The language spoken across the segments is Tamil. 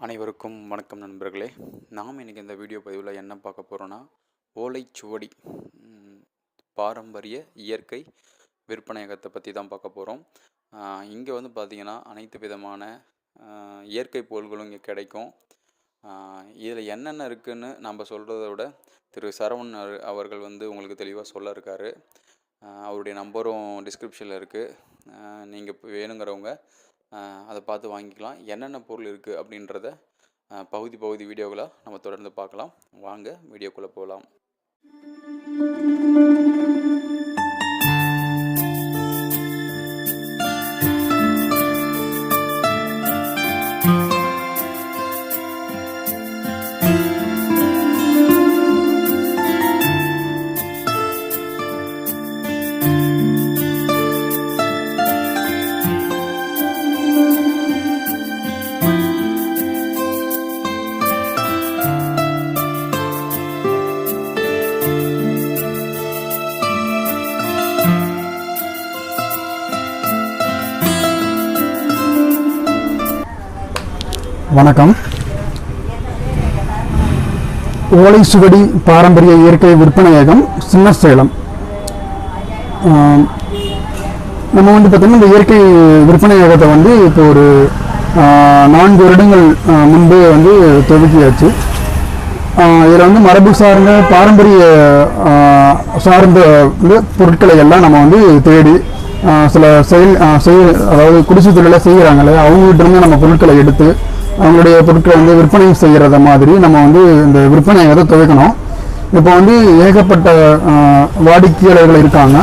அனைவருக்கும் வணக்கம் நண்பர்களே. நாம் இன்றைக்கி இந்த வீடியோ பதிவில் என்ன பார்க்க போகிறோன்னா ஓலைச்சுவடி பாரம்பரிய இயற்கை விற்பனையகத்தை பற்றி தான் பார்க்க போகிறோம் இங்கே வந்து பார்த்திங்கன்னா அனைத்து விதமான இயற்கை பொருள்களும் இங்கே கிடைக்கும். இதில் என்னென்ன இருக்குன்னு நம்ம சொல்கிறத விட திரு. சரவணன் அவர்கள் வந்து உங்களுக்கு தெளிவாக சொல்ல இருக்காரு. அவருடைய நம்பரும் டிஸ்கிரிப்ஷனில் இருக்குது நீங்கள் வேணுங்கிறவங்க அதை பார்த்து வாங்கிக்கலாம். என்னென்ன பொருள் இருக்குது அப்படின்றத பகுதி பகுதி வீடியோக்களாக நம்ம தொடர்ந்து பார்க்கலாம். வாங்க வீடியோக்குள்ளே போகலாம். வணக்கம். ஓலை சுவடி பாரம்பரிய இயற்கை விற்பனையகம் சின்ன சேலம் நம்ம வந்து பார்த்தீங்கன்னா இந்த இயற்கை விற்பனையகத்தை வந்து இப்போ ஒரு நான்கு வருடங்கள் முன்பே வந்து துவக்கியாச்சு. இதில் வந்து மரபு சார்ந்த பாரம்பரிய சார்ந்த வந்து பொருட்களை எல்லாம் நம்ம வந்து தேடி சில செயல் செய் அதாவது குடிசை தொழிலை செய்கிறாங்களே அவங்ககிட்ட இருந்து நம்ம பொருட்களை எடுத்து அவங்களுடைய பொருட்களை வந்து விற்பனை செய்கிறத மாதிரி நம்ம வந்து இந்த விற்பனையை வந்து துவைக்கணும். இப்போ வந்து ஏகப்பட்ட வாடிக்கையாளர்கள் இருக்காங்க.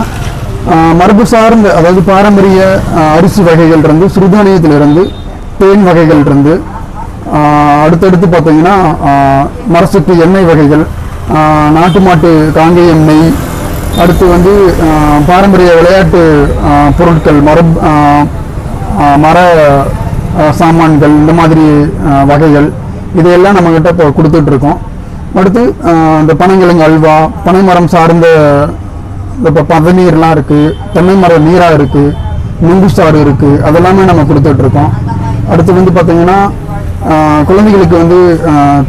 மரபு சார்ந்த அதாவது பாரம்பரிய அரிசி வகைகள் இருந்து சிறுதானியத்திலிருந்து தேன் வகைகள் இருந்து அடுத்தடுத்து பார்த்தீங்கன்னா ஆஹ் எண்ணெய் வகைகள் நாட்டு மாட்டு காங்கேயம் நெய் அடுத்து வந்து பாரம்பரிய விளையாட்டு பொருட்கள் மரப் மர சாமான்கள் இந்த மாதிரி வகைகள் இதையெல்லாம் நம்மக்கிட்ட இப்போ கொடுத்துட்ருக்கோம். அடுத்து இந்த பனங்கிழங்கு அல்வா பனைமரம் சார்ந்த இந்த இப்போ பதநீர்லாம் இருக்குது தென்னை மர நீராக இருக்குது நுங்கு சாறு இருக்குது அதெல்லாமே நம்ம கொடுத்துட்ருக்கோம். அடுத்து வந்து பார்த்திங்கன்னா குழந்தைகளுக்கு வந்து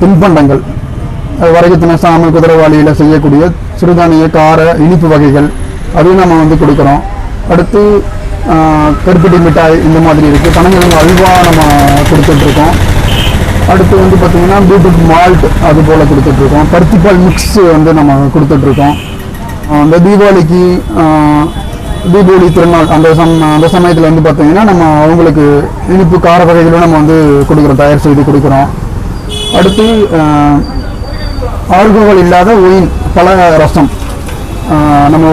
தின்பண்டங்கள். வரைகத்தின சாமி குதிரைவாளியில் செய்யக்கூடிய சிறுதானிய கார இனிப்பு வகைகள் அதையும் நம்ம வந்து கொடுக்குறோம். அடுத்து கருப்பட்டி மிட்டாய் இந்த மாதிரி இருக்குது பனங்கிழங்கு அல்வா நம்ம கொடுத்துட்ருக்கோம். அடுத்து வந்து பார்த்திங்கன்னா பீட்ரூட் மால்ட் அது போல் கொடுத்துட்ருக்கோம். பருத்திப்பால் மிக்ஸ் வந்து நம்ம கொடுத்துட்ருக்கோம். அந்த தீபாவளிக்கு தீபாவளி திருநாள் அந்த சம் அந்த சமயத்தில் வந்து பார்த்தீங்கன்னா நம்ம அவங்களுக்கு இனிப்பு கார வகைகளும் நம்ம வந்து கொடுக்குறோம் தயார் செய்து கொடுக்குறோம். அடுத்து ஆல்கோஹால் இல்லாத ஒயின் பல ரசம். நம்ம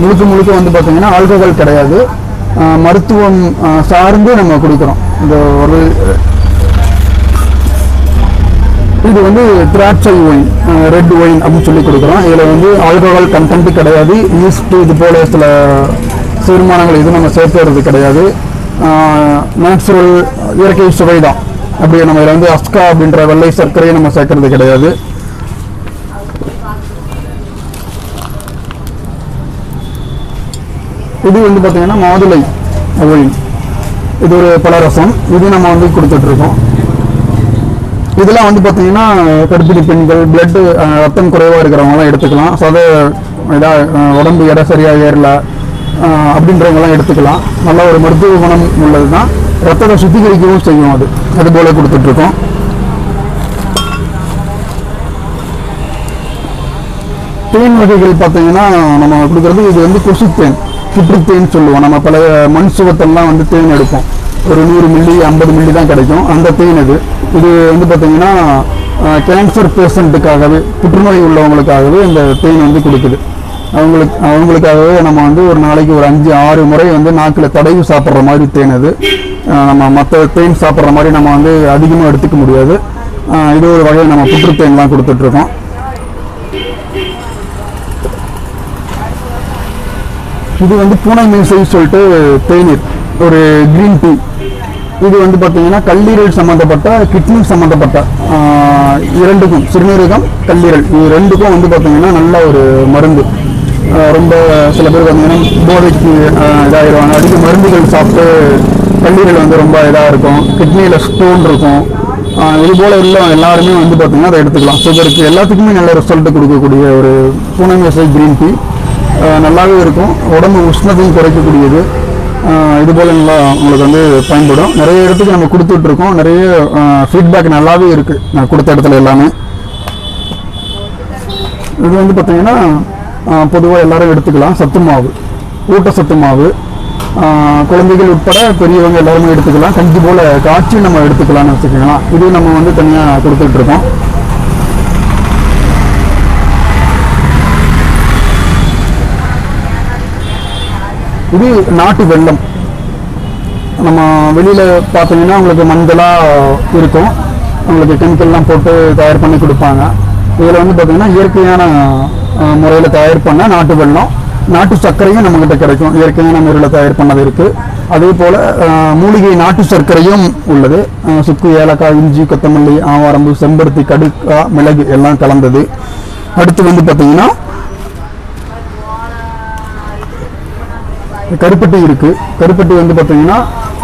முழுக்க முழுக்க வந்து பார்த்தீங்கன்னா ஆல்கோஹால் கிடையாது. மருத்துவம் சார்ந்து நம்ம கொடுக்குறோம். இந்த ஒரு இது வந்து திராட்சை ஒயின் ரெட் ஒயின் அப்படின்னு சொல்லி கொடுக்குறோம். இதில் வந்து ஆல்கஹால் கண்டென்ட் கிடையாது. ஈஸ்ட் இது போல சில தீர்மானங்கள் எதுவும் நம்ம சேர்த்துறது கிடையாது. நேச்சுரல் இயற்கை சுவை தான் அப்படி நம்ம இதில் வந்து அஸ்கா அப்படின்ற வெள்ளை சர்க்கரையை நம்ம சேர்க்கறது கிடையாது. இது வந்து பார்த்தீங்கன்னா மாதுளை ஒயின் இது ஒரு பலரசம் இது நம்ம வந்து கொடுத்துட்ருக்கோம். இதெல்லாம் வந்து பார்த்தீங்கன்னா கர்ப்பிணி பெண்கள் பிளட்டு ரத்தம் குறைவாக இருக்கிறவங்களாம் எடுத்துக்கலாம். சத இதாக உடம்பு எடை சரியாக ஏறல அப்படின்றவங்களாம் அப்படின்றவங்கலாம் எடுத்துக்கலாம். நல்ல ஒரு மருத்துவ குணம் உள்ளது தான் ரத்தத்தை சுத்திகரிக்கவும் செய்யும் அது. அது போல கொடுத்துட்ருக்கோம். தேன் வகைகள் பார்த்தீங்கன்னா நம்ம கொடுக்குறது இது வந்து கொசுத்தேன். சுற்றுத்தேன் சொல்லுவோம். நம்ம பல மண் சுவத்தெல்லாம் வந்து தேன் எடுப்போம். ஒரு நூறு மில்லி ஐம்பது மில்லி தான் கிடைக்கும். அந்த தேன் இது. இது வந்து பார்த்தீங்கன்னா கேன்சர் பேஷண்ட்டுக்காகவே புற்றுநோய் உள்ளவங்களுக்காகவே இந்த தேன் வந்து கொடுக்குது. அவங்களுக்கு அவங்களுக்காகவே நம்ம வந்து ஒரு நாளைக்கு ஒரு அஞ்சு ஆறு முறை வந்து நாக்கில் தடவி சாப்பிட்ற மாதிரி தேன் அது. நம்ம மற்ற தேன் சாப்பிட்ற மாதிரி நம்ம வந்து அதிகமாக எடுத்துக்க முடியாது. இது ஒரு வகையை நம்ம புற்றுத்தேன்லாம் கொடுத்துட்ருக்கோம் இது வந்து பூனை மீசை சொல்லிட்டு தேநீர் ஒரு கிரீன் டீ இது வந்து பார்த்தீங்கன்னா கல்லீரல் சம்மந்தப்பட்ட கிட்னி சம்மந்தப்பட்ட இரண்டுக்கும் சிறுநீரகம் கல்லீரல். இது ரெண்டுக்கும் வந்து பார்த்தீங்கன்னா நல்ல ஒரு மருந்து. ரொம்ப சில பேர் பார்த்தீங்கன்னா போதைக்கு இதாகிடுவாங்க அதிக மருந்துகள் சாப்பிட்டு கல்லீரல் வந்து ரொம்ப இதாக இருக்கும். கிட்னியில் ஸ்டோன் இருக்கும். இது போல் இல்லை எல்லாருமே வந்து பார்த்தீங்கன்னா அதை எடுத்துக்கலாம். சுகருக்கு எல்லாத்துக்குமே நல்ல ரிசல்ட் கொடுக்கக்கூடிய ஒரு பூனை மேசை க்ரீன் டீ நல்லாவே இருக்கும். உடம்பு உஷ்ணத்தையும் குறைக்கக்கூடியது. இதுபோல் இது போல் நல்லா உங்களுக்கு வந்து பயன்படும். நிறைய இடத்துக்கு நம்ம கொடுத்துட்ருக்கோம். நிறைய ஃபீட்பேக் நல்லாவே இருக்குது நான் கொடுத்த இடத்துல எல்லாமே. இது வந்து பார்த்தீங்கன்னா பொதுவாக எல்லாரும் எடுத்துக்கலாம். சத்து மாவு. ஊட்டச்சத்து மாவு. குழந்தைகள் உட்பட பெரியவங்க எல்லாருமே எடுத்துக்கலாம். கஞ்சி போல் காய்ச்சி நம்ம எடுத்துக்கலாம்னு வச்சுக்கலாம் இது நம்ம வந்து தனியாக கொடுத்துட்ருக்கோம். இது நாட்டு வெள்ளம். நம்ம வெளியில் பார்த்தீங்கன்னா உங்களுக்கு மஞ்சளாக இருக்கும். உங்களுக்கு கெமிக்கல்லாம் போட்டு தயார் பண்ணி கொடுப்பாங்க. இதில் வந்து பார்த்திங்கன்னா இயற்கையான முறையில் தயார் பண்ண நாட்டு வெல்லம் நாட்டு சர்க்கரையும் நம்மக்கிட்ட கிடைக்கும். இயற்கையான முறையில் தயார் பண்ணது இருக்குது அதே போல் மூலிகை நாட்டு சர்க்கரையும் உள்ளது. சுக்கு ஏலக்காய் இஞ்சி கொத்தமல்லி ஆவாரம்பு செம்பருத்தி கடுக்கா மிளகு எல்லாம் கலந்தது. அடுத்து வந்து பார்த்திங்கன்னா கருப்பட்டி இருக்குது கருப்பட்டி வந்து பார்த்தீங்கன்னா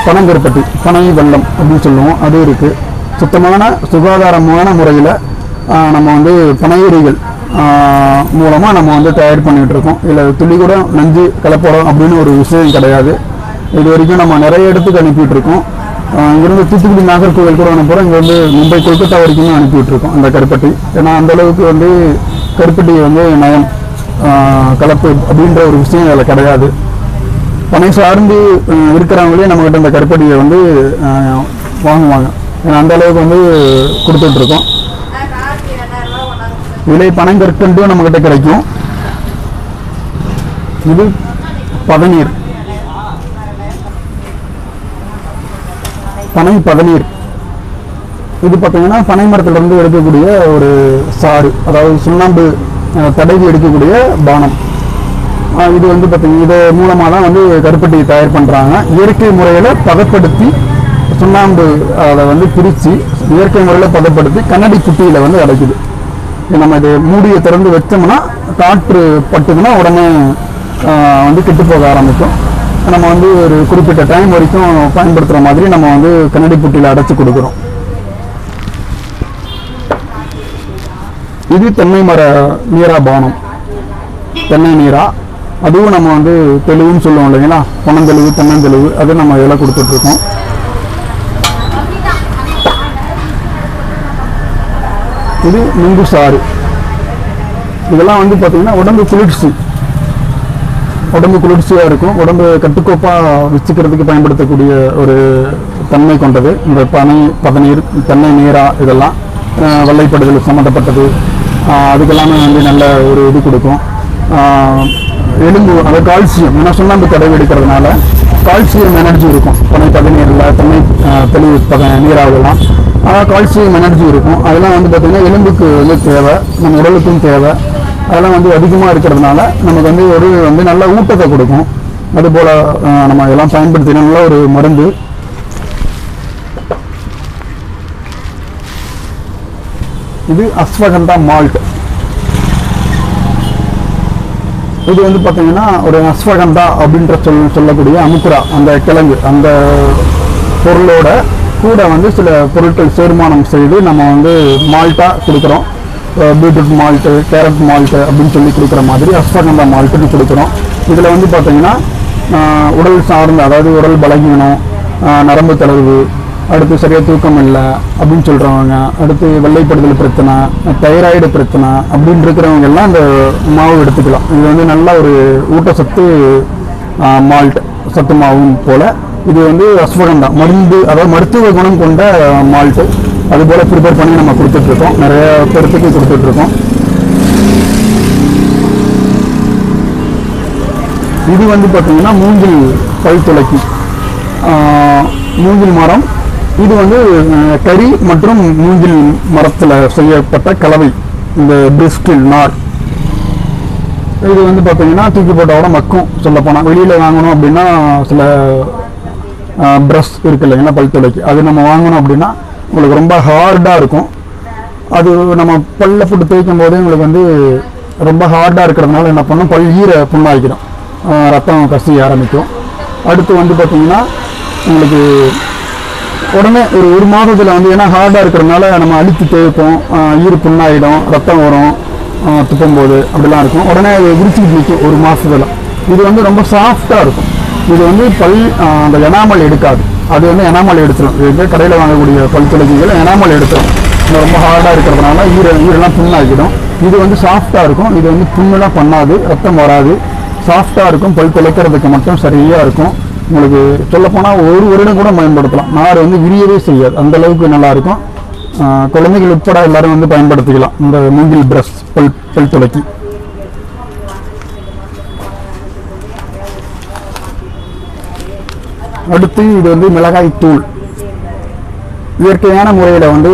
பனங்கருப்பட்டி பனை வெள்ளம் அப்படின்னு சொல்லுவோம். அது இருக்குது சுத்தமான சுகாதாரமான முறையில் நம்ம வந்து பனையுரிகள் மூலமாக நம்ம வந்து தயார் பண்ணிகிட்டு இருக்கோம். இதில் துளி கூட நஞ்சு கலப்படம் அப்படின்னு ஒரு விஷயம் கிடையாது. இது வரைக்கும் நம்ம நிறைய இடத்துக்கு அனுப்பிட்டு இருக்கோம். இங்கிருந்து தூத்துக்குடி நாகர்கோவில் கூட அனுப்புகிறோம் இங்கே வந்து மும்பை கொல்கத்தா வரைக்கும் அனுப்பிட்டு இருக்கோம் அந்த கருப்பட்டி. ஏன்னா அந்த அளவுக்கு வந்து கருப்பட்டி வந்து நயம் கலப்பு அப்படின்ற ஒரு விஷயம் அதில் கிடையாது. பனை சார்ந்து இருக்கிறவங்களே நம்மகிட்ட இந்த கருப்பட்டியை வந்து வாங்குவாங்க. ஏன்னா அந்த அளவுக்கு வந்து கொடுத்துட்டு இருக்கோம் விலை பனங்கற்கண்டும் நம்மகிட்ட கிடைக்கும். இது பதநீர். பனை பதநீர். இது பார்த்தீங்கன்னா பனை மரத்திலிருந்து எடுக்கக்கூடிய ஒரு சாறு அதாவது சுண்ணாம்பு தடவி எடுக்கக்கூடிய பானம். இது வந்து பார்த்தீங்கன்னா இது மூலமாக தான் வந்து கருப்பட்டி தயார் பண்ணுறாங்க இயற்கை முறையில் பதப்படுத்தி சுண்ணாம்பு அதை வந்து பிரித்து இயற்கை முறையில் பதப்படுத்தி கண்ணாடி புட்டியில் வந்து அடைக்குது. நம்ம இது மூடியை திறந்து வச்சோம்னா காற்று பட்டுதுன்னா உடனே வந்து கெட்டு போக ஆரம்பிக்கும். நம்ம வந்து ஒரு குறிப்பிட்ட டைம் வரைக்கும் பயன்படுத்துகிற மாதிரி நம்ம வந்து கண்ணாடி புட்டியில் அடைச்சி கொடுக்குறோம். இது தென்னை மர நீரா பானம். தென்னை நீரா. அதுவும் நம்ம வந்து தெளிவுன்னு சொல்லுவோம் இல்லைங்களா? பணந்தெளிவு தென்னந்தெளிவு அதை நம்ம இதில் கொடுத்துட்ருக்கோம். இது நுங்கு சாறு. இதெல்லாம் வந்து பார்த்திங்கன்னா உடம்பு குளிர்ச்சி. உடம்பு குளிர்ச்சியாக இருக்கும். உடம்பு கட்டுக்கோப்பாக வச்சுக்கிறதுக்கு பயன்படுத்தக்கூடிய ஒரு தன்மை கொண்டது. இந்த பனை பதநீர் தென்னை நீரா இதெல்லாம் வெள்ளைப்படுதல் சம்மந்தப்பட்டது அதுக்கெல்லாமே வந்து நல்ல ஒரு இது கொடுக்கும். எலும்பு அந்த கால்சியம் ஏன்னா சுண்ணாம்பு தடவி எடுக்கிறதுனால கால்சியம் எனர்ஜி இருக்கும். துணை பதநீரில் துணை தெளிவு பத நீராகலாம். ஆனால் கால்சியம் எனர்ஜி இருக்கும். அதெல்லாம் வந்து பார்த்திங்கன்னா எலும்புக்கு வந்து தேவை நம்ம உடலுக்கும் தேவை. அதெல்லாம் வந்து அதிகமாக இருக்கிறதுனால நமக்கு வந்து ஒரு வந்து நல்ல ஊட்டத்தை கொடுக்கும். அதுபோல் நம்ம இதெல்லாம் பயன்படுத்தினா நல்ல ஒரு மருந்து. இது அஸ்வகந்தா மால்ட். இது வந்து பார்த்தீங்கன்னா ஒரு அஸ்வகந்தா அப்படின்ற சொல் சொல்லக்கூடிய அமுக்குரா அந்த கிழங்கு அந்த பொருளோட கூட வந்து சில பொருட்கள் சேர்மானம் செய்து நம்ம வந்து மால்ட்டாக கொடுக்குறோம். பீட்ரூட் மால்ட்டு கேரட் மால்ட்டு அப்படின்னு சொல்லி கொடுக்குற மாதிரி அஸ்வகந்தா மால்ட்டுன்னு கொடுக்குறோம். இதில் வந்து பார்த்திங்கன்னா உடல் சார்ந்த அதாவது உடல் பலகீனம் நரம்பு தளர்வு அடுத்து சரியாக தூக்கம் இல்லை அப்படின்னு சொல்கிறவங்க அடுத்து வெள்ளைப்படுதல் பிரச்சனை தைராய்டு பிரச்சனை அப்படின்னு இருக்கிறவங்க எல்லாம் இந்த மாவு எடுத்துக்கலாம். இது வந்து நல்ல ஒரு ஊட்டச்சத்து மால்ட் சத்து மாவும் போல். இது வந்து அஸ்வகந்தா மருந்து அதாவது மருத்துவ குணம் கொண்ட மால்ட்டு அது போல் ப்ரிப்பேர் பண்ணி நம்ம கொடுத்துட்ருக்கோம். நிறைய பேர்த்துக்கு கொடுத்துட்ருக்கோம். இது வந்து பார்த்திங்கன்னா மூங்கில் பல் துளக்கி. மூங்கில் மரம் இது வந்து கறி மற்றும் மூங்கில் மரத்தில் செய்யப்பட்ட கலவை இந்த பிரிஸ்டில் நார். இது வந்து பார்த்தீங்கன்னா தூக்கி போட்டோட மக்கும் சொல்லப் போனால் வெளியில் வாங்கணும் அப்படின்னா சில ப்ரஷ் இருக்கு இல்லைங்களா பல் துளைக்கு அது நம்ம வாங்கணும் அப்படின்னா உங்களுக்கு ரொம்ப ஹார்டாக இருக்கும். அது நம்ம பல்ல போட்டு தேய்க்கும் போதே உங்களுக்கு வந்து ரொம்ப ஹார்டாக இருக்கிறதுனால என்ன பண்ணும் பல் ஈர புண்ணாக்கிடும் ரத்தம் கசிய ஆரம்பிக்கும். அடுத்து வந்து பார்த்திங்கன்னா உங்களுக்கு உடனே ஒரு ஒரு மாதத்தில் வந்து ஏன்னா ஹார்டாக இருக்கிறதுனால நம்ம அழுத்தி தேய்ப்போம் ஈர் ஈறு புண்ணாயிடும் ரத்தம் வரும் துப்பும் துப்பும்போது அப்படிலாம் இருக்கும். உடனே அது விரிச்சிக்கிட்டு நிற்கும் ஒரு மாதத்தில் இது வந்து ரொம்ப சாஃப்டாக இருக்கும். இது வந்து பல் அந்த எனாமல் எடுக்காது. அது வந்து எனாமல் எடுத்துடும் இது கடையில் வாங்கக்கூடிய பல் துளக்கிகள் எனாமல் எடுத்துடும் ரொம்ப ஹார்டாக இருக்கிறதுனால ஈர ஈரெல்லாம் புண்ணாக்கிடும் இது வந்து சாஃப்டாக இருக்கும். இது வந்து புண்ணுலாம் பண்ணாது ரத்தம் வராது. சாஃப்டாக இருக்கும். பல் துளைக்கிறதுக்கு மட்டும் சரியாக இருக்கும். உங்களுக்கு சொல்லப்போனால் ஒரு வருடம் கூட பயன்படுத்தலாம். நார் வந்து விரியவே செய்யாது. அந்த அளவுக்கு குழந்தைகள் உட்பட எல்லாரும் வந்து பயன்படுத்திக்கலாம். இந்த மூங்கில் ப்ரஷ் பல் பல் துளக்கி. அடுத்து இது வந்து மிளகாய் தூள். இயற்கையான முறையில் வந்து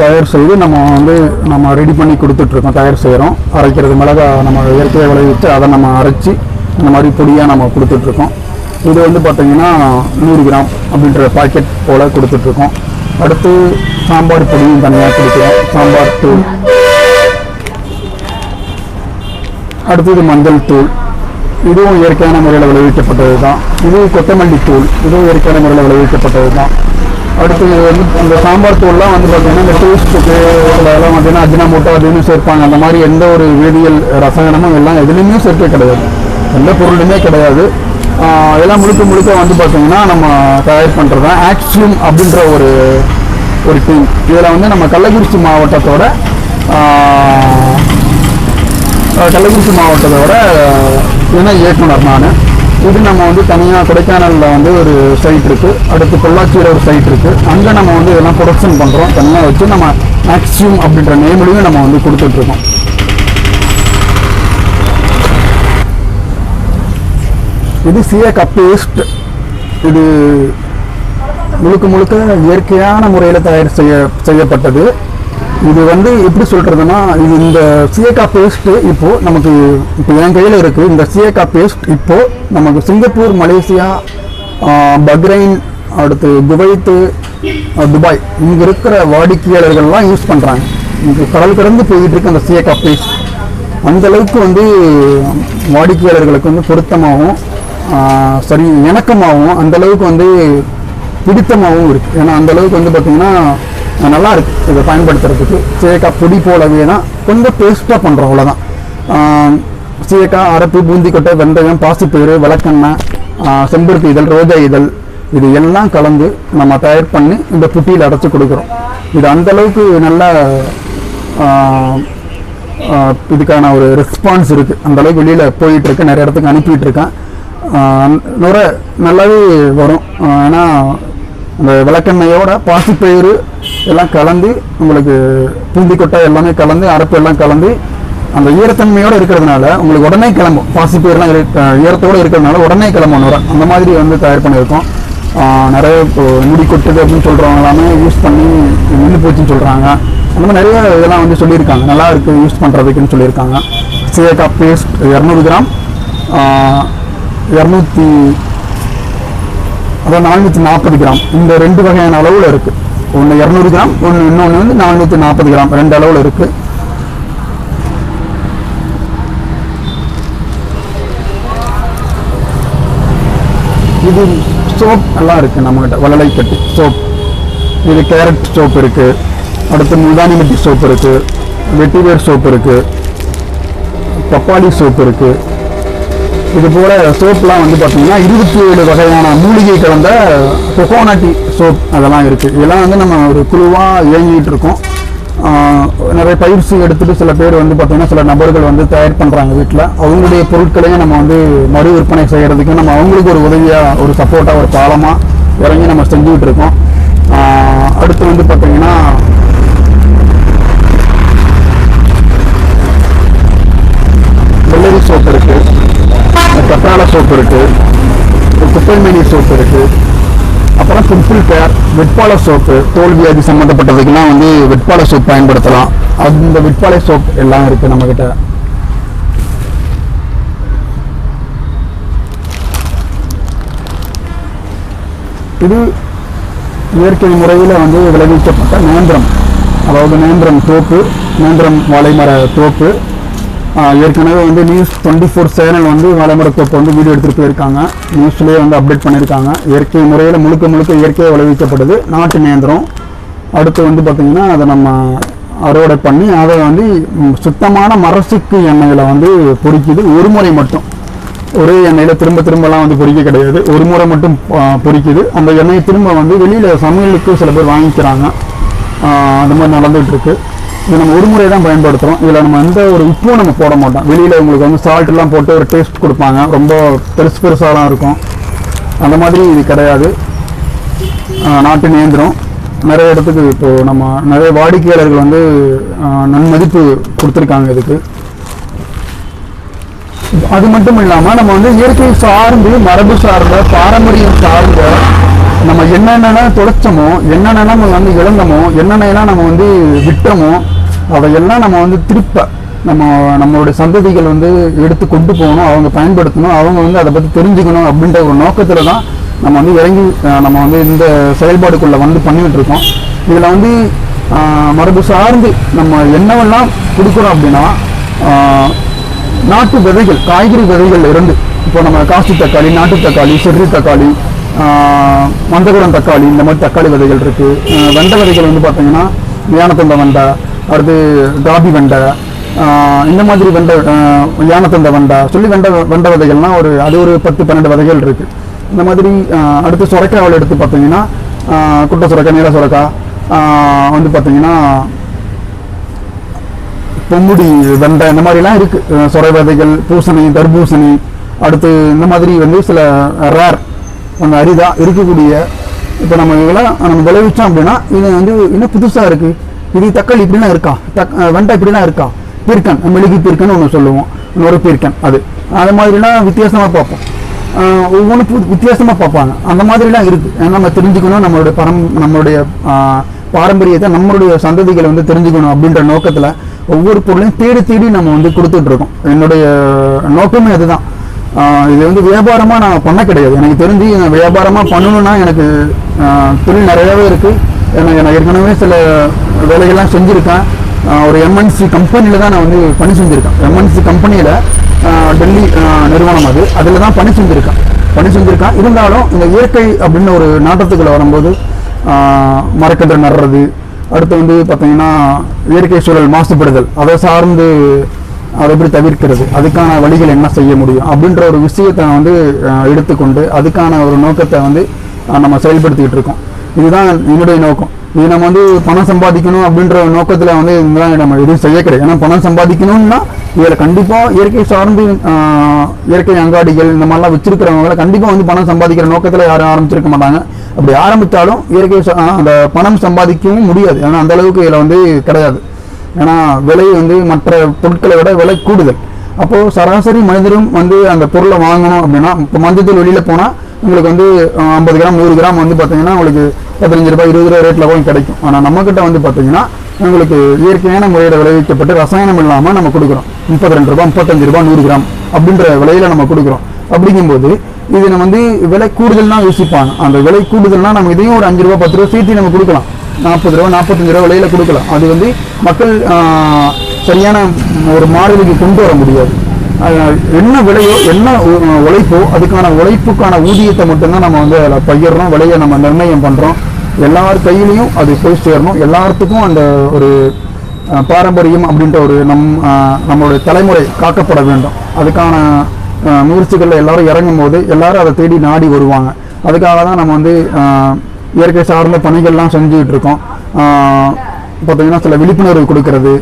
தயார் செய்து நம்ம வந்து நம்ம ரெடி பண்ணி கொடுத்துட்ருக்கோம். தயார் செய்கிறோம் அரைக்கிறது மிளகாய் நம்ம இயற்கையாக விளைவிச்சு அதை நம்ம அரைச்சி இந்த மாதிரி பொடியாக நம்ம கொடுத்துட்ருக்கோம். இது வந்து பார்த்தீங்கன்னா நூறு கிராம் அப்படின்ற பாக்கெட் போல் கொடுத்துட்ருக்கோம். அடுத்து சாம்பார் பொடியும் தனியாக கொடுக்குறோம். சாம்பார் தூள். அடுத்தது மஞ்சள் தூள். இதுவும் இயற்கையான முறையில் விளைவிக்கப்பட்டது தான் இது கொத்தமல்லி தூள். இதுவும் இயற்கையான முறையில் விளைவிக்கப்பட்டது தான் அடுத்து இது வந்து அந்த சாம்பார் தூள்லாம் வந்து பார்த்தீங்கன்னா இந்த டேஸ்ட்டுக்கு அதெல்லாம் பார்த்தீங்கன்னா அஜினாமோட்டோ அதுன்னு சேர்ப்பாங்க. அந்த மாதிரி எந்த ஒரு வேதியியல் ரசாயனமும் எல்லாம் எதுலேயுமே சேர்க்க கிடையாது. எந்த பொருளுமே கிடையாது. இதெல்லாம் முழுக்க முழுக்க வந்து பார்த்தீங்கன்னா நம்ம தயார் பண்ணுறது தான் ஆக்சியம் அப்படின்ற ஒரு ஒரு டீம் இதில் வந்து நம்ம கள்ளக்குறிச்சி மாவட்டத்தோட கள்ளக்குறிச்சி மாவட்டத்தோட இணை இயக்குனர் நான். இது நம்ம வந்து தனியாக கொடைக்கானலில் வந்து ஒரு சைட் இருக்குது அடுத்து பொள்ளாச்சியில் ஒரு சைட் இருக்குது அங்கே நம்ம வந்து இதெல்லாம் ப்ரொடக்ஷன் பண்ணுறோம் தனியாக வச்சு நம்ம மேக்ஸிமம் அப்படின்ற நேம்லையும் நம்ம வந்து கொடுத்துட்ருக்கோம் இது சியக்கா பேஸ்ட் இது முழுக்க முழுக்க இயற்கையான முறையில் தயார் செய்ய செய்யப்பட்டது. இது வந்து எப்படி சொல்கிறதுனா இது இந்த சியக்கா பேஸ்ட்டு இப்போது நமக்கு இப்போ என் கையில் இருக்குது இந்த சியக்கா பேஸ்ட் இப்போ நமக்கு சிங்கப்பூர் மலேசியா பக்ரைன் அடுத்து குவைத்து துபாய் இங்கே இருக்கிற வாடிக்கையாளர்கள்லாம் யூஸ் பண்ணுறாங்க இங்கே கடல் கடந்து போயிட்டு இருக்கு அந்த சியக்கா பேஸ்ட் அந்தளவுக்கு வந்து வாடிக்கையாளர்களுக்கு வந்து பொருத்தமாகவும் சரி இணக்கமாகவும் அந்த அளவுக்கு வந்து பிடித்தமாகவும் இருக்குது ஏன்னா அந்தளவுக்கு வந்து பார்த்திங்கன்னா நல்லா இருக்குது இதை பயன்படுத்துறதுக்கு. சீயக்காய் பொடி போலவே தான் கொஞ்சம் டேஸ்ட்டாக பண்ணுறோம் அவ்வளோதான் ஆஹ், சீயக்காய் அரப்பு பூந்திக்கொட்டை வெந்தயம் பாசிப்பயிறு விளக்கெண்ணெய் செம்பருத்தி இதழ் ரோஜா இதழ் இது எல்லாம் கலந்து நம்ம தயார் பண்ணி இந்த புட்டியில் அடைச்சி கொடுக்குறோம். இது அந்த அளவுக்கு நல்ல இதுக்கான ஒரு ரெஸ்பான்ஸ் இருக்குது அந்தளவுக்கு வெளியில் வெளியில நிறைய இடத்துக்கு அனுப்பிட்டு இருக்கேன். நுரை நல்லாவே வரும். ஏன்னா அந்த விளக்கெண்ணெயோட பாசிப்பயிறு எல்லாம் கலந்து உங்களுக்கு பூந்திக்கொட்டை எல்லாமே கலந்து அரப்பு எல்லாம் கலந்து அந்த ஈரத்தன்மையோட இருக்கிறதுனால உங்களுக்கு உடனே கிளம்பும். பாசிப்பயிரெலாம் இருக்க ஈரத்தோடு இருக்கிறதுனால உடனே கிளம்பும் நுரை. அந்த மாதிரி வந்து தயார் பண்ணியிருக்கோம். நிறைய இப்போ முடி கொட்டுது அப்படின்னு சொல்கிறவங்க எல்லாமே யூஸ் பண்ணி நின்று போச்சுன்னு சொல்கிறாங்க அந்த மாதிரி நிறைய இதெல்லாம் வந்து சொல்லியிருக்காங்க. நல்லா இருக்குது யூஸ் பண்ணுறதுக்குன்னு சொல்லியிருக்காங்க. சீயக்கா பேஸ்ட் இரநூறு கிராம். இரநூத்தி அதாவது நானூற்றி நாற்பது கிராம். இந்த ரெண்டு வகையான அளவில் இருக்கு. ஒன்று இரநூறு கிராம் ஒன்று இன்னொன்று வந்து நானூற்றி நாற்பது கிராம். ரெண்டு அளவில் இருக்கு. இது சோப் எல்லாம் இருக்கு நம்மகிட்ட. வளலை கட்டி சோப். இது கேரட் சோப் இருக்கு. அடுத்து முல்தானி மிட்டி சோப் இருக்கு. வெட்டிவேர் சோப் இருக்கு. பப்பாளி சோப் இருக்கு. இது போல சோப்லாம் வந்து பார்த்தீங்கன்னா இருபத்தி ஏழு வகையான மூலிகை கலந்த கொக்கோனட்டி சோப் அதெல்லாம் இருக்குது இதெல்லாம் வந்து நம்ம ஒரு குழுவாக இயங்கிட்டு இருக்கோம். நிறைய பயிற்சி எடுத்துட்டு சில பேர் வந்து பார்த்தீங்கன்னா சில நபர்கள் வந்து தயார் பண்ணுறாங்க வீட்டில் அவங்களுடைய பொருட்களையும் நம்ம வந்து மறு விற்பனை செய்கிறதுக்கு நம்ம அவங்களுக்கு ஒரு உதவியாக ஒரு சப்போர்ட்டாக ஒரு பாலமாக இறங்கி நம்ம செஞ்சுக்கிட்டு இருக்கோம். அடுத்து வந்து பார்த்தீங்கன்னா வெள்ளரி சோப் இருக்குது மசாலா சோப் இருக்கு குப்பைமேனி சோப் இருக்கு அப்புறம் சிம்பிள் கேர் வெட்பாலை சோப்பு தோல் வியாதி சம்மந்தப்பட்டதுக்கெல்லாம் வந்து வெட்பாலை சோப் பயன்படுத்தலாம். அந்த வெட்பாலை சோப் எல்லாம் இருக்கு நம்ம கிட்ட இது இயற்கை முறையில் வந்து விளைவிக்கப்பட்ட நேந்திரம். அதாவது நேந்திரம் தோப்பு நேந்திரம் வாழைமர தோப்பு ஏற்கனவே வந்து நியூஸ் டுவெண்ட்டி ஃபோர் சேனல் வந்து வளமுறைத்தோப்பு வந்து வீடியோ எடுத்துகிட்டு போயிருக்காங்க. நியூஸ்லேயே வந்து அப்டேட் பண்ணியிருக்காங்க. இயற்கை முறையில் முழுக்க முழுக்க இயற்கையாக விளைவிக்கப்படுது. நாட்டு நேந்திரம் அடுத்து வந்து பார்த்திங்கன்னா அதை நம்ம அறுவடை பண்ணி அதை வந்து சுத்தமான மரசுக்கு எண்ணெயில் வந்து பொறிக்குது. ஒரு முறை மட்டும். ஒரே எண்ணெயில் திரும்ப திரும்பலாம் வந்து பொறிக்க கிடையாது. ஒரு முறை மட்டும் பொறிக்குது. அந்த எண்ணெயை திரும்ப வந்து வெளியில் சமையலுக்கு சில பேர் வாங்கிக்கிறாங்க. அந்த மாதிரி நடந்துகிட்ருக்கு இது நம்ம ஒரு முறை தான் பயன்படுத்துகிறோம் இதில் நம்ம எந்த ஒரு உப்பும் நம்ம போட மாட்டோம். வெளியில் உங்களுக்கு வந்து சால்ட்லாம் போட்டு ஒரு டேஸ்ட் கொடுப்பாங்க. ரொம்ப பெருசு பெருசாலாம் இருக்கும். அந்த மாதிரி இது கிடையாது. நாட்டு நேந்திரம். நிறைய இடத்துக்கு இப்போது நம்ம நிறைய வாடிக்கையாளர்கள் வந்து நன்மதிப்பு கொடுத்துருக்காங்க இதுக்கு. அது மட்டும் இல்லாமல் நம்ம வந்து இயற்கை சார்ந்து மரபு சார்ந்த பாரம்பரியம் சார்ந்த நம்ம என்னென்ன தொலைச்சோமோ என்னென்னா நம்ம வந்து இழந்தோமோ என்னென்னலாம் நம்ம வந்து விட்டோமோ அதையெல்லாம் நம்ம வந்து திருப்ப நம்ம நம்மளுடைய சந்ததிகள் வந்து எடுத்து கொண்டு போகணும் அவங்க பயன்படுத்தணும் அவங்க வந்து அதை பற்றி தெரிஞ்சுக்கணும் அப்படின்ற ஒரு நோக்கத்தில் தான் நம்ம வந்து இறங்கி நம்ம வந்து இந்த செயல்பாடுக்குள்ளே வந்து பண்ணிகிட்ருக்கோம் இருக்கோம். இதில் வந்து மரபு சார்ந்து நம்ம என்னவெல்லாம் கொடுக்குறோம் அப்படின்னா நாட்டு விதைகள் காய்கறி விதைகள் இருந்து இப்போ நம்ம காசி தக்காளி நாட்டு தக்காளி செர்ரி தக்காளி மந்தகுடம் மந்தகுரம் தக்காளி இந்த மாதிரி தக்காளி விதைகள் இருக்குது வெண்டை விதைகள் வந்து பார்த்தீங்கன்னா யானத்தந்த வெண்டை அடுத்து காபி வெண்டை இந்த மாதிரி வெண்டை யானத்தந்த வெண்டை சொல்லி வெண்டை வெண்டை விதைகள்னால் ஒரு அது ஒரு பத்து பன்னெண்டு விதைகள் இருக்குது இந்த மாதிரி அடுத்து சுரக்காவில் எடுத்து பார்த்தீங்கன்னா குட்டை சுரக்கா நீல சுரக்கா வந்து பார்த்தீங்கன்னா பொங்குடி வெண்டை இந்த மாதிரிலாம் இருக்குது சுரை சொரை விதைகள் பூசணி தர்பூசணி அடுத்து இந்த மாதிரி வந்து சில ரேர் அந்த அரிதாக இருக்கக்கூடிய இப்போ நம்ம இதெல்லாம் நம்ம விளைவிச்சோம் அப்படின்னா இது வந்து இன்னும் புதுசாக இருக்குது இது தக்காளி இப்படிலாம் இருக்கா? தக் வெண்டை இப்படிலாம் இருக்கா? பீர்க்கன் மெழுகு பீர்க்கன் ஒன்று சொல்லுவோம். இன்னொரு பீர்க்கன் அது. அது மாதிரிலாம் வித்தியாசமாக பார்ப்போம். ஒவ்வொன்றும் வித்தியாசமாக பார்ப்பாங்க. அந்த மாதிரிலாம் இருக்குது ஏன்னா நம்ம தெரிஞ்சுக்கணும் நம்மளுடைய பரம் நம்மளுடைய பாரம்பரியத்தை நம்மளுடைய சந்ததிகளை வந்து தெரிஞ்சுக்கணும் அப்படின்ற நோக்கத்தில் ஒவ்வொரு பொருளையும் தேடி தேடி நம்ம வந்து கொடுத்துட்ருக்கோம் என்னுடைய நோக்கமே அதுதான். இது வந்து வியாபாரமாக நான் பண்ண கிடையாது. எனக்கு தெரிஞ்சு வியாபாரமாக பண்ணணும்னா எனக்கு தொழில் நிறையாவே இருக்குது எனக்கு நான் ஏற்கனவே சில வேலைகள்லாம் செஞ்சுருக்கேன். ஒரு எம்என்சி கம்பெனியில் தான் நான் வந்து பணி செஞ்சுருக்கேன். எம்என்சி கம்பெனியில் டெல்லி நிறுவனம் அது. அதில் தான் பணி செஞ்சுருக்கேன். பணி செஞ்சுருக்கேன். இருந்தாலும் இந்த இயற்கை அப்படின்னு ஒரு நாட்டத்துக்குள்ளே வரும்போது மரக்கதிரை நடுறது அடுத்து வந்து பார்த்தீங்கன்னா இயற்கை சூழல் மாசுபடுதல் அதை சார்ந்து அதை எப்படி தவிர்க்கிறது அதுக்கான வழிகள் என்ன செய்ய முடியும் அப்படின்ற ஒரு விஷயத்தை வந்து எடுத்துக்கொண்டு அதுக்கான ஒரு நோக்கத்தை வந்து நம்ம செயல்படுத்திக்கிட்டு இருக்கோம். இதுதான் என்னுடைய நோக்கம். இது நம்ம வந்து பணம் சம்பாதிக்கணும் அப்படின்ற நோக்கத்தில் வந்து இதெல்லாம் நம்ம எதுவும் செய்ய கிடையாது. ஏன்னா பணம் சம்பாதிக்கணும்னா இதில் கண்டிப்பாக இயற்கை சார்ந்து இயற்கை அங்காடிகள் இந்த மாதிரிலாம் வச்சிருக்கிறவங்கள கண்டிப்பாக வந்து பணம் சம்பாதிக்கிற நோக்கத்தில் யாரும் ஆரம்பிச்சிருக்க மாட்டாங்க. அப்படி ஆரம்பித்தாலும் இயற்கை அந்த பணம் சம்பாதிக்கவும் முடியாது. ஏன்னா அந்த அளவுக்கு இதில் வந்து கிடையாது. ஏன்னா விலை வந்து மற்ற பொருட்களை விட விலை கூடுதல். அப்போது சராசரி மனிதரும் வந்து அந்த பொருளை வாங்கணும் அப்படின்னா இப்போ மஞ்சத்தில் வெளியில் போனால் உங்களுக்கு வந்து ஐம்பது கிராம் நூறு கிராம் வந்து பார்த்தீங்கன்னா உங்களுக்கு பதினஞ்சு ரூபாய் இருபது ரூபாய் ரேட்டில் கூட கிடைக்கும். ஆனால் நம்மக்கிட்ட வந்து பார்த்தீங்கன்னா உங்களுக்கு இயற்கையான முறையில் விளைவிக்கப்பட்டு ரசாயனம் இல்லாமல் நம்ம கொடுக்குறோம். முப்பத்தி ரெண்டு ரூபா முப்பத்தஞ்சு ரூபாய் நூறு கிராம் அப்படின்ற விலையில நம்ம கொடுக்குறோம். அப்படிங்கும்போது இது நம்ம வந்து விலை கூடுதல்னா யோசிப்பாங்க. அந்த விலை கூடுதல்னா நம்ம இதையும் ஒரு அஞ்சு ரூபா பத்து ரூபா சேர்த்து நம்ம கொடுக்கலாம். நாற்பது ரூபா நாற்பத்தஞ்சு ரூபா விலையில கொடுக்கலாம். அது வந்து மக்கள் சரியான ஒரு மாறுதலுக்கு கொண்டு வர முடியாது. என்ன விலையோ என்ன உ- உழைப்போ அதுக்கான உழைப்புக்கான ஊதியத்தை மட்டும்தான் நம்ம வந்து அதில் பகிர்றோம் விலையை நம்ம நிர்ணயம் பண்ணுறோம் எல்லார் கையிலையும் அது போய் சேரணும். எல்லாத்துக்கும் அந்த ஒரு பாரம்பரியம் அப்படின்ற ஒரு நம் நம்மளுடைய தலைமுறை காக்கப்பட வேண்டும். அதுக்கான முயற்சிகளில் எல்லாரும் இறங்கும் போது எல்லாரும் அதை தேடி நாடி வருவாங்க. அதுக்காக தான் நம்ம வந்து இயற்கை சார்ந்த பணிகள்லாம் செஞ்சுக்கிட்டு இருக்கோம். பார்த்தீங்கன்னா சில விழிப்புணர்வு கொடுக்கறது.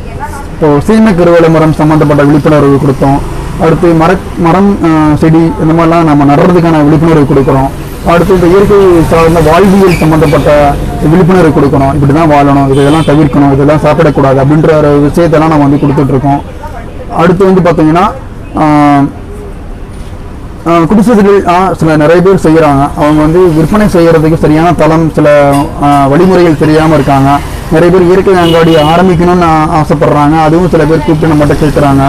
இப்போ சீமை கருவேல மரம் சம்மந்தப்பட்ட விழிப்புணர்வு கொடுத்தோம். அடுத்து மர மரம் செடி இந்த மாதிரிலாம் நம்ம நடுறதுக்கான விழிப்புணர்வு கொடுக்குறோம் அடுத்து இந்த இயற்கை சார்ந்த வாழ்வியல் சம்மந்தப்பட்ட விழிப்புணர்வு கொடுக்கணும். இப்படி தான் வாழணும் இதெல்லாம் தவிர்க்கணும் இதெல்லாம் சாப்பிடக்கூடாது அப்படின்ற ஒரு விஷயத்தெல்லாம் நம்ம வந்து கொடுத்துட்ருக்கோம். அடுத்து வந்து பார்த்திங்கன்னா குடிசைகள் ஆ, சில நிறைய பேர் செய்கிறாங்க அவங்க வந்து விற்பனை செய்கிறதுக்கு சரியான தளம் சில வழிமுறைகள் தெரியாமல் இருக்காங்க. நிறைய பேர் இயற்கை அங்காடி ஆரம்பிக்கணும்னு ஆசைப்பட்றாங்க ஆசைப்படுறாங்க. அதுவும் சில பேர் கூப்பிட்டு நம்மகிட்ட கேட்குறாங்க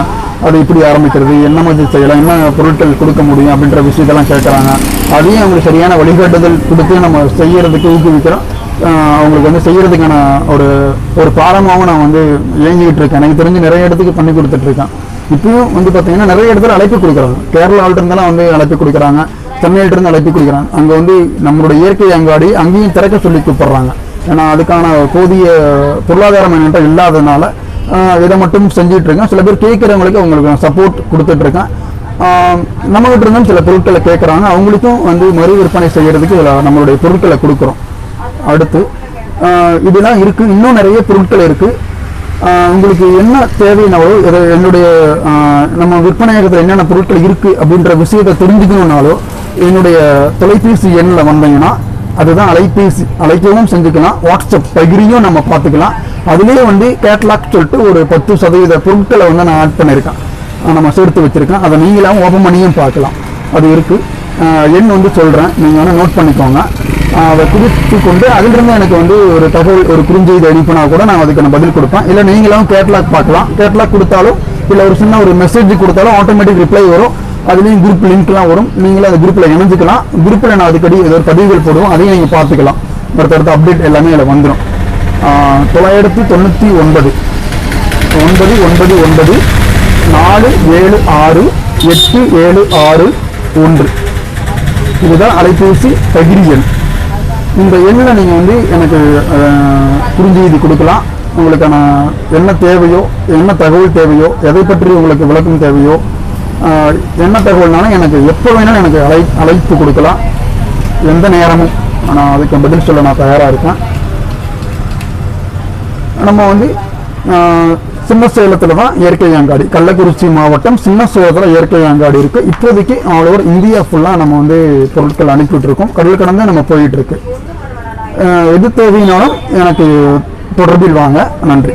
அதை எப்படி ஆரம்பிக்கிறது என்ன மாதிரி செய்யலாம் என்ன பொருட்கள் கொடுக்க முடியும் அப்படின்ற விஷயத்தெல்லாம் கேட்குறாங்க. அதையும் அவங்களுக்கு சரியான வழிகாட்டுதல் கொடுத்து நம்ம செய்யறதுக்கு ஊக்குவிக்கிறோம். அவங்களுக்கு வந்து செய்யறதுக்கான ஒரு ஒரு பாடமாகவும் நான் வந்து இயங்கிக்கிட்டு இருக்கேன். எனக்கு தெரிஞ்சு நிறைய இடத்துக்கு பண்ணி கொடுத்துட்டு இருக்கேன். இப்பயும் வந்து பார்த்தீங்கன்னா நிறைய இடத்துல அழைப்பு கொடுக்குறாங்க. கேரளாவில இருந்தெல்லாம் வந்து அழைப்பு கொடுக்குறாங்க. சென்னையிலிருந்து அழைப்பு கொடுக்குறாங்க. அங்கே வந்து நம்மளுடைய இயற்கை அங்காடி அங்கேயும் திறக்க சொல்லி கூப்பிடுறாங்க. ஏன்னா அதுக்கான போதிய பொருளாதாரம் என்கிட்ட இல்லாததுனால இதை மட்டும் செஞ்சுட்டு இருக்கேன் சில பேர் கேட்குறவங்களுக்கு அவங்களுக்கு சப்போர்ட் கொடுத்துட்டு இருக்கேன் நம்ம கிட்ட இருந்தும் சில பொருட்களை கேட்குறாங்க. அவங்களுக்கும் வந்து மறு விற்பனை செய்யறதுக்கு இதில் நம்மளுடைய பொருட்களை கொடுக்குறோம். அடுத்து இதெல்லாம் இருக்கு. இன்னும் நிறைய பொருட்கள் இருக்கு. உங்களுக்கு என்ன தேவைனாலோ இதை என்னுடைய நம்ம விற்பனையகத்தில் என்னென்ன பொருட்கள் இருக்கு அப்படின்ற விஷயத்தை தெரிஞ்சுக்கணும்னாலோ என்னுடைய தொலைபேசி எண்ணில் வந்தீங்கன்னா அதுதான் அலைபேசி அழைக்கவும் செஞ்சுக்கலாம் வாட்ஸ்அப் பகிரியும் நம்ம பார்த்துக்கலாம். அதுலேயே வந்து கேட்லாக் சொல்லிட்டு ஒரு பத்து சதவீத பொருட்களை வந்து நான் ஆட் பண்ணியிருக்கேன். நம்ம சேர்த்து வச்சிருக்கேன். அதை நீங்களாகவும் ஓப்பன் பண்ணியும் பார்க்கலாம். அது இருக்குது எண் வந்து சொல்கிறேன் நீங்கள் வேணால் நோட் பண்ணிக்கோங்க. அதை குறித்து கொண்டு அதிலிருந்து எனக்கு வந்து ஒரு தகவல் ஒரு குறுஞ்செய்தி அனுப்பினா கூட நான் அதுக்கு நான் பதில் கொடுப்பேன். இல்லை நீங்களும் கேட்லாக் பார்க்கலாம். கேட்லாக் கொடுத்தாலும் இல்லை ஒரு சின்ன ஒரு மெசேஜ் கொடுத்தாலும் ஆட்டோமேட்டிக் ரிப்ளை வரும். அதுலேயும் குரூப் லிங்க்லாம் வரும். நீங்களும் அந்த குரூப்பில் இணைஞ்சிக்கலாம். குரூப்பில் நான் அடிக்கடி ஏதோ பதிவுகள் போடுவோம். அதையும் நீங்கள் பார்த்துக்கலாம். அடுத்தடுத்த அப்டேட் எல்லாமே அதில் வந்துடும் தொள்ளாயிரத்தி தொண்ணூற்றி ஒன்பது. ஒன்பது ஒன்பது ஒன்பது நாலு ஏழு ஆறு எட்டு ஏழு ஆறு ஒன்று. இதுதான் அலைபேசி தகிரி எண். இந்த எண்ணில் நீங்கள் வந்து எனக்கு அஹ், குறுஞ்செய்தி கொடுக்கலாம். உங்களுக்கான என்ன தேவையோ என்ன தகவல் தேவையோ எதை பற்றி உங்களுக்கு விளக்கம் தேவையோ என்ன தகவல்னாலும் எனக்கு எப்போ வேணாலும் எனக்கு அழை அழைப்பு கொடுக்கலாம். எந்த நேரமும். ஆனால் அதுக்கு பதில் சொல்ல நான் தயாராக இருக்கேன். நம்ம வந்து சின்ன சேலத்தில் தான் இயற்கை அங்காடி. கள்ளக்குறிச்சி மாவட்டம் சின்ன சேலத்தில் இயற்கை அங்காடி இருக்குது இப்போதைக்கு ஆல் ஓவர் இந்தியா ஃபுல்லாக நம்ம வந்து பொருட்கள் அனுப்பிட்டு இருக்கோம் கடல் கடந்து நம்ம போயிட்டுருக்கு எது தேவையினாலும் எனக்கு தொடர்பில் வாங்க. நன்றி.